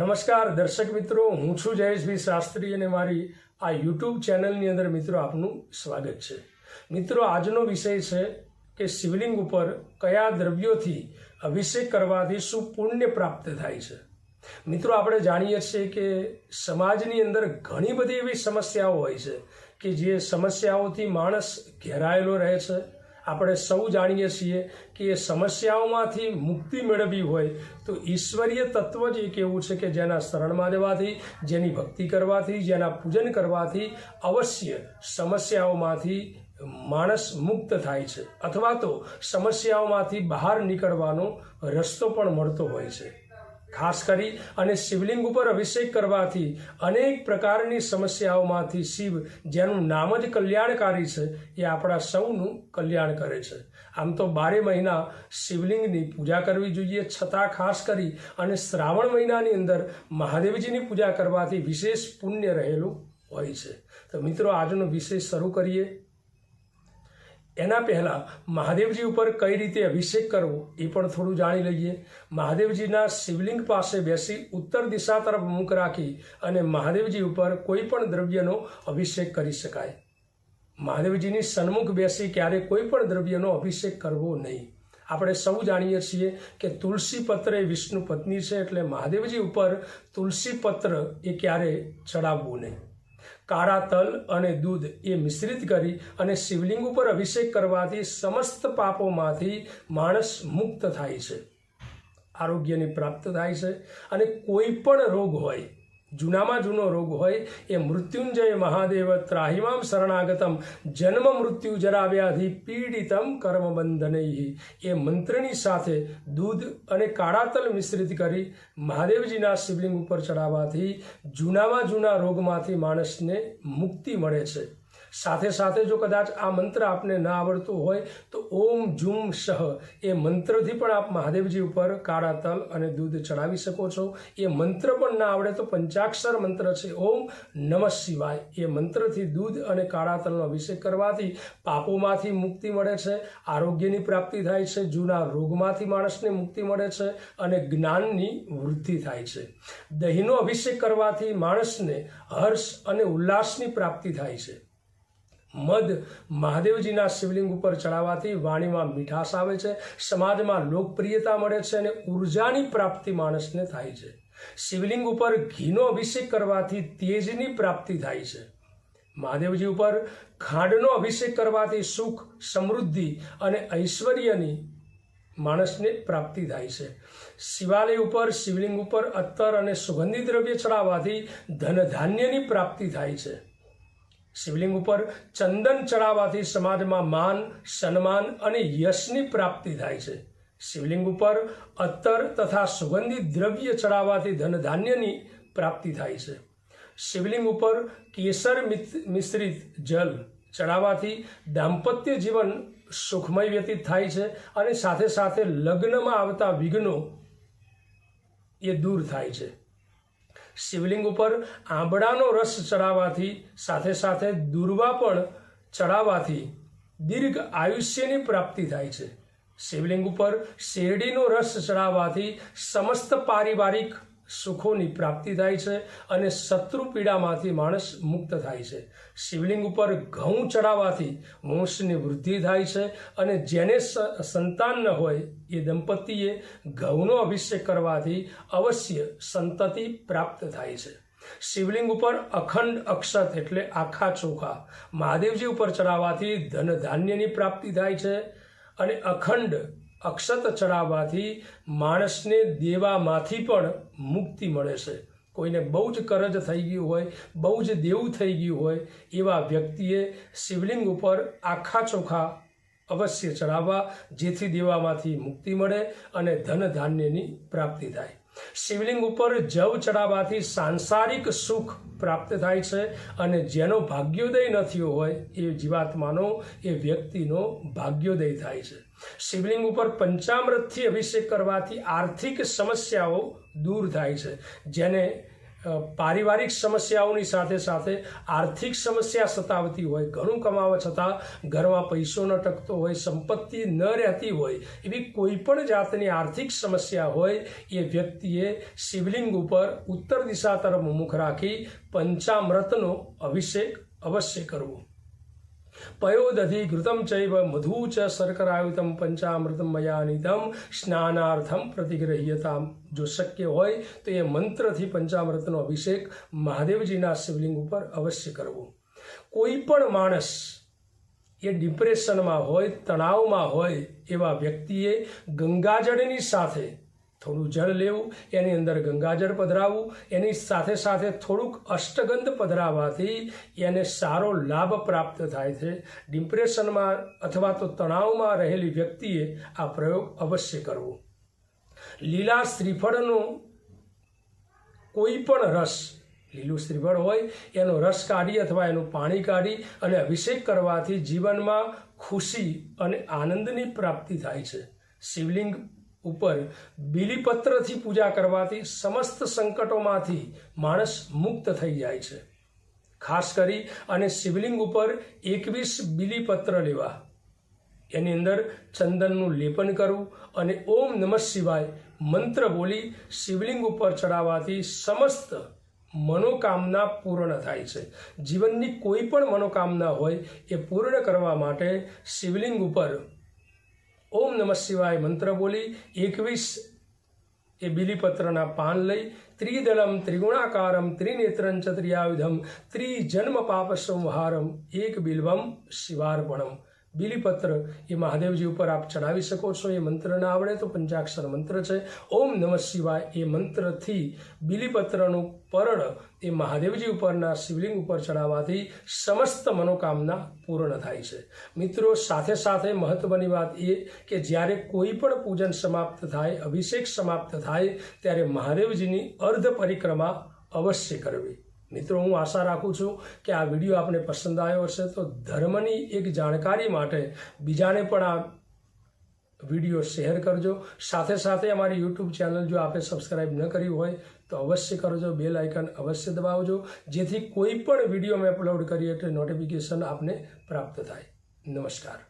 નમસ્કાર, દર્શક મિત્રો, હું છું જયેશભાઈ શાસ્ત્રી અને મારી આ યુટ્યુબ ચેનલની અંદર મિત્રો આપનું સ્વાગત છે. મિત્રો, આજનો વિષય છે કે શિવલિંગ ઉપર કયા દ્રવ્યોથી અભિષેક કરવાથી શું પુણ્ય પ્રાપ્ત થાય છે. મિત્રો, આપણે જાણીએ છીએ કે સમાજની અંદર ઘણી બધી એવી સમસ્યાઓ હોય છે કે જે સમસ્યાઓથી માણસ ઘેરાયેલો રહે છે આપણે સૌ જાણીએ છીએ કે એ સમસ્યાઓમાંથી મુક્તિ મેળવવી હોય તો ઈશ્વરીય તત્વ જ એક એવું છે કે જેના શરણમાં દેવાથી જેની ભક્તિ કરવાથી, જેના પૂજન કરવાથી અવશ્ય સમસ્યાઓમાંથી માણસ મુક્ત થાય છે. અથવા તો સમસ્યાઓમાંથી બહાર નીકળવાનો રસ્તો પણ મળતો હોય છે. ખાસ કરી અને શિવલિંગ ઉપર અભિષેક કરવાથી અનેક પ્રકારની સમસ્યાઓમાંથી શિવ, જેનું નામ જ કલ્યાણકારી છે, એ આપણા સૌનું કલ્યાણ કરે છે. આમ તો બારે મહિના શિવલિંગની પૂજા કરવી જોઈએ, છતાં ખાસ કરી અને શ્રાવણ મહિનાની અંદર મહાદેવજીની પૂજા કરવાથી વિશેષ પુણ્ય રહેલું હોય છે. તો મિત્રો, આજનો વિષય શરૂ કરીએ. એના પહેલાં મહાદેવજી ઉપર કઈ રીતે અભિષેક કરવો એ પણ થોડું જાણી લઈએ. મહાદેવજીના શિવલિંગ પાસે બેસી ઉત્તર દિશા તરફ મુખ રાખી અને મહાદેવજી ઉપર કોઈ પણ દ્રવ્યનો અભિષેક કરી શકાય. મહાદેવજીની સન્મુખ બેસી ક્યારે કોઈ પણ દ્રવ્યનો અભિષેક કરવો નહીં. આપણે સૌ જાણીએ છીએ કે તુલસી પત્ર એ વિષ્ણુ પત્ની છે એટલે મહાદેવજી ઉપર તુલસી પત્ર એ ક્યારે ચડાવવું નહીં. કાળા તલ અને દૂધ એ મિશ્રિત કરી અને શિવલિંગ ઉપર અભિષેક કરવાથી સમસ્ત પાપોમાંથી માણસ મુક્ત થાય છે. આરોગ્યની પ્રાપ્ત થાય છે અને કોઈ પણ રોગ હોય જૂનામાં જૂનો રોગ હોય એ મૃત્યુંજય મહાદેવ ત્રાહિમામ શરણાગતમ. જન્મ મૃત્યુ જરાવ્યાથી પીડિતમ કર્મ બંધનૈ એ મંત્રની સાથે દૂધ અને કાળા તલ મિશ્રિત કરી મહાદેવજીના શિવલિંગ ઉપર ચડાવવાથી જૂનામાં જૂના રોગમાંથી માણસને મુક્તિ મળે છે. સાથે સાથે જો કદાચ આ મંત્ર આપને ન આવડતું હોય, તો ઓમ ઝુમ શહ એ મંત્રથી પણ આપ મહાદેવજી ઉપર કાળા તલ અને દૂધ ચડાવી શકો છો. એ મંત્ર પણ ના આવડે તો પંચાક્ષર મંત્ર છે. ઓમ નમઃ શિવાય. એ મંત્રથી દૂધ અને કાળા તલનો અભિષેક કરવાથી પાપોમાંથી મુક્તિ મળે છે, આરોગ્યની પ્રાપ્તિ થાય છે, જૂના રોગમાંથી માણસને મુક્તિ મળે છે અને જ્ઞાનની વૃદ્ધિ થાય છે. દહીંનો અભિષેક કરવાથી માણસને હર્ષ અને ઉલ્લાસની પ્રાપ્તિ થાય છે. મધ મહાદેવજીના શિવલિંગ ઉપર ચડાવવાથી વાણીમાં મીઠાશ આવે છે, સમાજમાં લોકપ્રિયતા મળે છે અને ઉર્જાની પ્રાપ્તિ માણસને થાય છે. શિવલિંગ ઉપર ઘીનો અભિષેક કરવાથી તેજની પ્રાપ્તિ થાય છે. મહાદેવજી ઉપર ખાંડનો અભિષેક કરવાથી સુખ, સમૃદ્ધિ અને ઐશ્વર્યની માણસને પ્રાપ્તિ થાય છે. શિવાલય ઉપર શિવલિંગ ઉપર અત્તર અને સુગંધી દ્રવ્ય ચડાવવાથી ધન ધાન્યની પ્રાપ્તિ થાય છે. શિવલિંગ ઉપર ચંદન ચડાવવાથી સમાજમાં માન, સન્માન અને યશની પ્રાપ્તિ થાય છે. શિવલિંગ ઉપર અત્તર તથા સુગંધિત દ્રવ્ય ચડાવવાથી ધન ધાન્યની પ્રાપ્તિ થાય છે. શિવલિંગ ઉપર કેસર મિશ્રિત જલ ચડાવવાથી દાંપત્ય જીવન સુખમય વ્યતીત થાય છે અને સાથે સાથે લગ્નમાં આવતા વિઘ્નો એ દૂર થાય છે. શિવલિંગ ઉપર આંબળાનો રસ ચડાવવાથી, સાથે સાથે દુર્વા પણ ચડાવવાથી દીર્ઘ આયુષ્યની પ્રાપ્તિ થાય છે. શિવલિંગ ઉપર શેરડીનો રસ ચડાવવાથી સમસ્ત પારિવારિક સુખોની પ્રાપ્તિ થાય છે અને શત્રુ પીડામાંથી માણસ મુક્ત થાય છે. શિવલિંગ ઉપર ઘઉં ચડાવવાથી વંશની વૃદ્ધિ થાય છે અને જેને સંતાન ન હોય એ દંપતીએ ઘઉંનો અભિષેક કરવાથી અવશ્ય સંતતિ પ્રાપ્ત થાય છે. શિવલિંગ ઉપર અખંડ અક્ષત એટલે આખા ચોખા મહાદેવજી ઉપર ચડાવવાથી ધન ધાન્યની પ્રાપ્તિ થાય છે અને અખંડ અક્ષત ચડાવવાથી માણસને દેવામાંથી પણ મુક્તિ મળે છે. કોઈને બહુ જ કરજ થઈ ગયું હોય, બહુ જ દેવું થઈ ગયું હોય, એવા વ્યક્તિએ શિવલિંગ ઉપર આખા ચોખા અવશ્ય ચડાવવા, જેથી દેવામાંથી મુક્તિ મળે અને ધન ધાન્યની પ્રાપ્તિ થાય. શિવલિંગ ઉપર જવ ચડાવવાથી સાંસારિક સુખ પ્રાપ્ત થાય છે અને જેનો ભાગ્યોદય ન થયો હોય એ જીવાત્માનો, એ વ્યક્તિનો ભાગ્યોદય થાય છે. શિવલિંગ ઉપર પંચામૃતથી અભિષેક કરવાથી આર્થિક સમસ્યાઓ દૂર થાય છે, જેને પારિવારિક સમસ્યાઓની સાથે સાથે આર્થિક સમસ્યા સતાવતી હોય, ઘણું કમાવા છતાં ઘરમાં પૈસો ન ટકતો હોય, સંપત્તિ ન રહેતી હોય, એવી કોઈ પણ જાતની આર્થિક સમસ્યા હોય, એ વ્યક્તિએ શિવલિંગ ઉપર ઉત્તર દિશા તરફ મુખ રાખી પંચામૃતનો અભિષેક અવશ્ય કરવો. પયોદધિ ઘૃતમ ચૈવ મધુ ચ શર્કરાયુતમ પંચામૃતમ મયાનિધમ સ્નાનાર્થમ પ્રતિગ્રહ્યતામ જો શક્ય હોય તો એ મંત્રથી પંચામૃતનો અભિષેક મહાદેવજીના શિવલિંગ ઉપર અવશ્ય કરવો કોઈ પણ માણસ એ ડિપ્રેશનમાં હોય તણાવમાં હોય એવા વ્યક્તિએ ગંગાજળની સાથે થોડું જળ લેવું, એની અંદર ગંગાજળ પધરાવવું, એની સાથે સાથે થોડુંક અષ્ટગંધ પધરાવવાથી એને સારો લાભ પ્રાપ્ત થાય છે. ડિપ્રેશનમાં અથવા તો તણાવમાં રહેલી વ્યક્તિએ આ પ્રયોગ અવશ્ય કરવો. લીલા શ્રીફળનો કોઈ પણ રસ, લીલું શ્રીફળ હોય, એનો રસ કાઢી અથવા એનું પાણી કાઢી અને અભિષેક કરવાથી જીવનમાં ખુશી અને આનંદની પ્રાપ્તિ થાય છે. શિવલિંગ ઉપર બિલીપત્રથી પૂજા કરવાથી સમસ્ત સંકટોમાંથી માણસ મુક્ત થઈ જાય છે. ખાસ કરી અને શિવલિંગ ઉપર એકવીસ બિલીપત્ર લેવા. એની અંદર ચંદનનું લેપન કરવું અને ઓમ નમઃ શિવાય મંત્ર બોલી શિવલિંગ ઉપર ચડાવવાથી સમસ્ત મનોકામના પૂર્ણ થાય છે. જીવનની કોઈ પણ મનોકામના હોય એ પૂર્ણ કરવા માટે શિવલિંગ ઉપર ઓમ નમઃ શિવાય મંત્ર બોલી એકવીસ એ બિલીપત્રના પાન લઈ ત્રિદલમ ત્રિગુણાકારમ ત્રિનેત્રં ચત્રિયાયુધમ ત્રિજન્મ પાપ સંહારમ એક બિલ્વમ શિવાર્પણમ. બિલીપત્ર. એ મહાદેવજી ઉપર આપ ચડાવી શકો છો. એ મંત્ર ના આવડે તો પંચાક્ષર મંત્ર છે. ઓમ નમઃ શિવાય. એ મંત્રથી બિલીપત્રનું પર્ણ એ મહાદેવજી ઉપરના શિવલિંગ ઉપર ચડાવવાથી સમસ્ત મનોકામના પૂર્ણ થાય છે. મિત્રો, સાથે સાથે મહત્વની વાત એ કે જ્યારે કોઈ પણ પૂજન સમાપ્ત થાય, અભિષેક સમાપ્ત થાય, ત્યારે મહાદેવજીની અર્ધ પરિક્રમા અવશ્ય કરવી. મિત્રો, હું આશા રાખું છું કે આ વીડિયો આપને પસંદ આવ્યો હશે. તો ધર્મની એક જાણકારી માટે બીજાને પણ આ વીડિયો શેર કરજો. સાથે સાથે અમારી યુટ્યુબ ચેનલ જો આપે સબસ્ક્રાઇબ ન કરી હોય, તો અવશ્ય કરજો. બેલ આઇકન અવશ્ય દબાવજો. જેથી કોઈ પણ વીડિયો મેં અપલોડ કરીએ એટલે નોટિફિકેશન આપને પ્રાપ્ત થાય. નમસ્કાર.